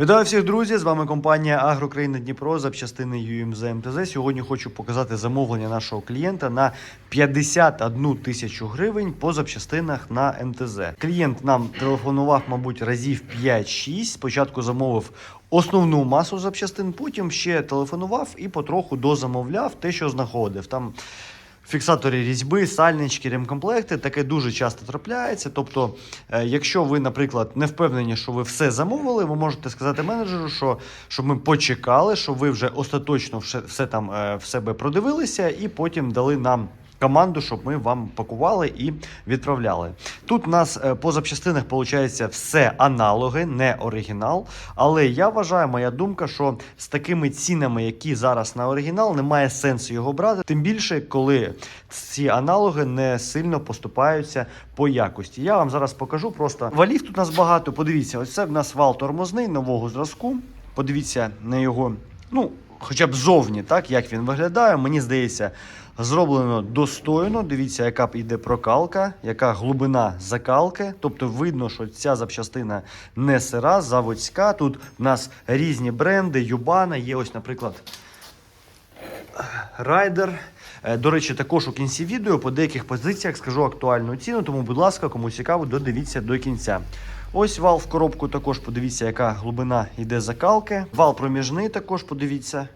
Вітаю всіх друзі! З вами компанія Агрокраїна Дніпро, запчастини UMZ МТЗ. Сьогодні хочу показати замовлення нашого клієнта на 51 тисячу гривень по запчастинах на МТЗ. Клієнт нам телефонував, мабуть, разів 5-6. Спочатку замовив основну масу запчастин, потім ще телефонував і потроху дозамовляв те, що знаходив. Там Фіксаторі різьби, сальнички, ремкомплекти таке дуже часто трапляється. Тобто, е, якщо ви, наприклад, не впевнені, що ви все замовили, ви можете сказати менеджеру, що щоб ми почекали, що ви вже остаточно все, все там е, в себе продивилися, і потім дали нам. Команду, щоб ми вам пакували і відправляли. Тут у нас е, по запчастинах виходить все аналоги, не оригінал. Але я вважаю, моя думка, що з такими цінами, які зараз на оригінал, немає сенсу його брати. Тим більше, коли ці аналоги не сильно поступаються по якості. Я вам зараз покажу просто валів тут у нас багато. Подивіться, ось це в нас вал тормозний нового зразку. Подивіться на його, ну, хоча б зовні, так, як він виглядає. Мені здається, зроблено достойно. Дивіться, яка йде прокалка, яка глибина закалки. Тобто видно, що ця запчастина не сира, заводська. Тут в нас різні бренди, Юбана, є ось, наприклад, Райдер. Е, До речі, також у кінці відео по деяких позиціях скажу актуальну ціну, тому, будь ласка, кому цікаво, додивіться до кінця. Ось вал в коробку також подивіться, яка глибина йде закалки. Вал проміжний також подивіться.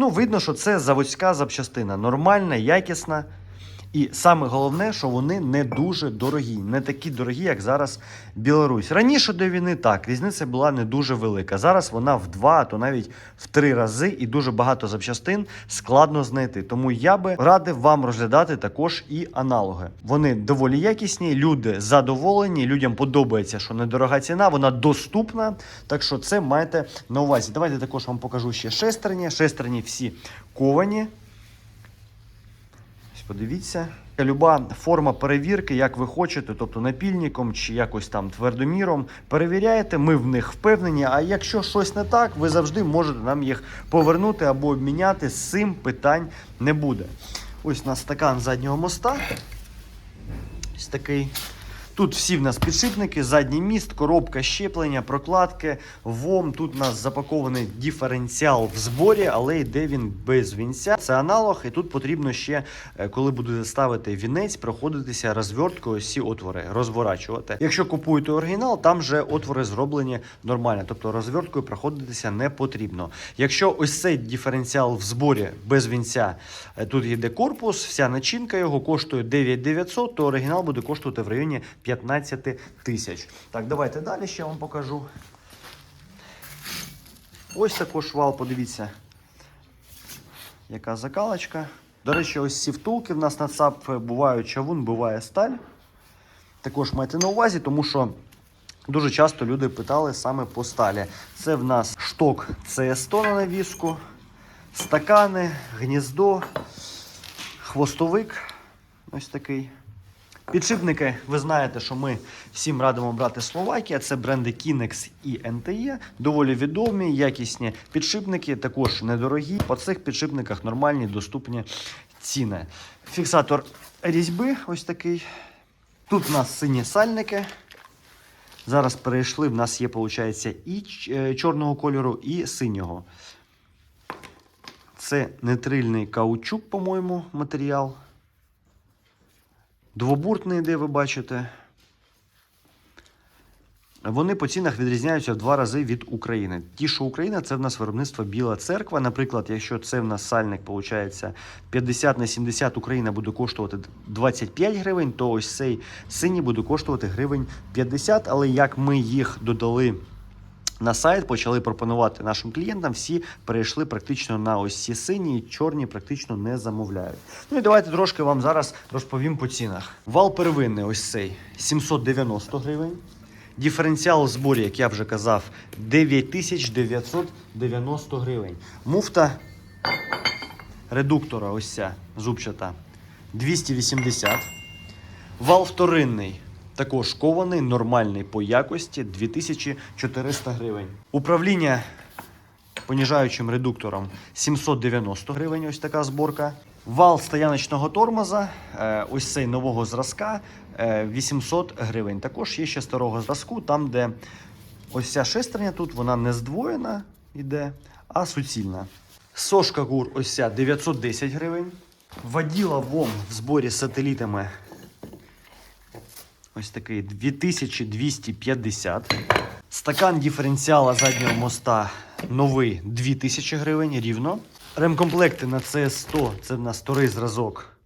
Ну, видно, що це заводська запчастина, нормальна, якісна. І саме головне, що вони не дуже дорогі, не такі дорогі, як зараз Білорусь. Раніше до війни так, різниця була не дуже велика. Зараз вона в два, а то навіть в три рази, і дуже багато запчастин складно знайти. Тому я би радив вам розглядати також і аналоги. Вони доволі якісні, люди задоволені, людям подобається, що недорога ціна, вона доступна. Так що це маєте на увазі. Давайте також вам покажу ще шестерні. Шестерні всі ковані. Подивіться. Люба форма перевірки, як ви хочете, тобто напільником чи якось там твердоміром, перевіряєте, ми в них впевнені. А якщо щось не так, ви завжди можете нам їх повернути або обміняти. З цим питань не буде. Ось у нас стакан заднього моста. Ось такий. Тут всі в нас підшипники, задній міст, коробка щеплення, прокладки, ВОМ. Тут у нас запакований диференціал в зборі, але йде він без вінця. Це аналог, і тут потрібно ще, е, коли будете ставити вінець, проходитися розверткою ці отвори, розворачувати. Якщо купуєте оригінал, там вже отвори зроблені нормально, тобто розверткою проходитися не потрібно. Якщо ось цей диференціал в зборі без вінця, е, тут йде корпус, вся начинка його коштує 9900, то оригінал буде коштувати в районі 15 тисяч. Так, давайте далі ще вам покажу. Ось також вал, подивіться, яка закалочка. До речі, ось ці втулки в нас на ЦАП бувають чавун, буває сталь. Також майте на увазі, тому що дуже часто люди питали саме по сталі. Це в нас шток CS100 на навіску, стакани, гніздо, хвостовик. Ось такий. Підшипники, ви знаєте, що ми всім радимо брати Словакія. Це бренди Kinex і NTE. Доволі відомі, якісні підшипники, також недорогі. По цих підшипниках нормальні, доступні ціни. Фіксатор різьби ось такий. Тут у нас сині сальники. Зараз перейшли. В нас є, виходить, і е, чорного кольору, і синього. Це нитрильний каучук, по-моєму, матеріал. Двобуртний, де ви бачите. Вони по цінах відрізняються в два рази від України. Ті, що Україна, це в нас виробництво Біла церква. Наприклад, якщо це в нас сальник, виходить 50 на 70, Україна буде коштувати 25 гривень, то ось цей синій буде коштувати гривень 50. Але як ми їх додали на сайт, почали пропонувати нашим клієнтам, всі перейшли практично на ось ці сині, і чорні практично не замовляють. Ну і давайте трошки вам зараз розповім по цінах. Вал первинний, ось цей 790 гривень. Диференціал зборі, як я вже казав, 9990 гривень. Муфта редуктора, ось ця зубчата, 280. Вал вторинний. Також кований, нормальний по якості 2400 гривень. Управління поніжаючим редуктором 790 гривень. Ось така зборка. Вал стояночного тормоза, е, ось цей нового зразка е, 800 гривень. Також є ще старого зразку, там, де Ось ця шестерня тут, вона не здвоєна іде, а суцільна. Сошка гур ось ця 910 гривень. Воділа ВОМ в зборі з сателітами. Ось такий 2250. Стакан диференціала заднього моста новий 2000 гривень рівно. Ремкомплекти на CS100 це в нас старий зразок.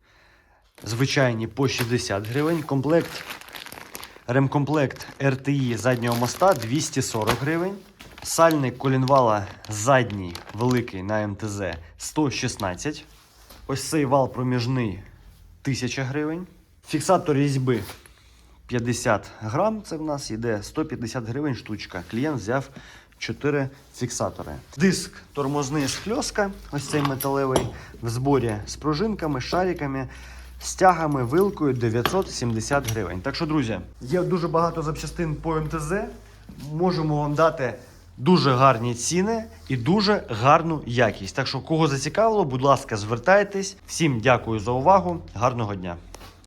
Звичайні по 60 гривень. Комплект Ремкомплект RTI заднього моста 240 гривень. Сальник колінвала задній великий на МТЗ 116. Ось цей вал проміжний 1000 гривень. Фіксатор різьби 50 грам. Це в нас йде 150 гривень штучка. Клієнт взяв 4 фіксатори. Диск тормозний скльоска, ось цей металевий в зборі з пружинками, шариками. З тягами, вилкою 970 гривень. Так що, друзі, є дуже багато запчастин по МТЗ. Можемо вам дати дуже гарні ціни і дуже гарну якість. Так що, кого зацікавило, будь ласка, звертайтесь. Всім дякую за увагу. Гарного дня!